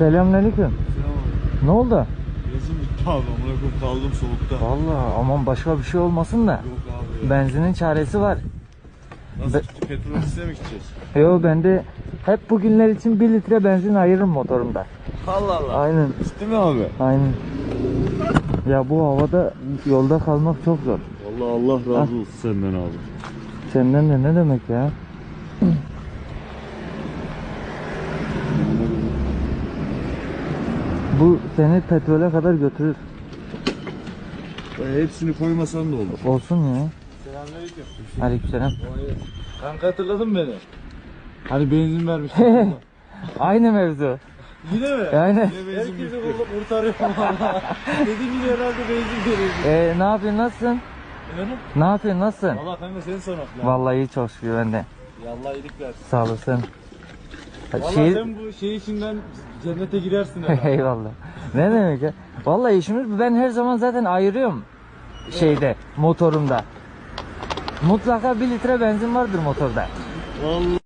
Selamünaleyküm. Ne oldu? Benzin bitti abi amına koyayım kaldım soğukta. Vallahi aman başka bir şey olmasın da. Yok abi ya. Benzinin çaresi var. Nasıl be- petrol mi gideceğiz? Yo ben de hep bugünler için 1 litre benzin ayırırım motorumda. Allah Allah. Aynen. Ciddi mi abi? Aynen. Ya bu havada yolda kalmak çok zor. Allah Allah razı olsun senden abi. Senden de ne demek ya? Bu seni petrole kadar götürür. E, hepsini koymasan da olur. Olsun ya. Selamünaleyküm. Aleykümselam. Kanka hatırladın mı beni? Hani benzin vermiştin. Aynı mevzu. Yine mi? Yine benzin bitti. Herkesi bulup kurtarıyorum valla. Dedim yine herhalde benzin verir. Ee, ne yapıyorsun nasılsın? Efendim? Ne yapıyorsun nasılsın? Valla kanka seni sormak lazım. Vallahi iyi çok şükür ben de. Ya Allah iyilik versin. Sağ olasın. Valla Şey... sen bu şey işinden cennete girersin herhalde. Eyvallah. Ne demek ya? Vallahi işimiz ben her zaman zaten ayırıyorum şeyde motorumda. Mutlaka bir litre benzin vardır motorda. Vallahi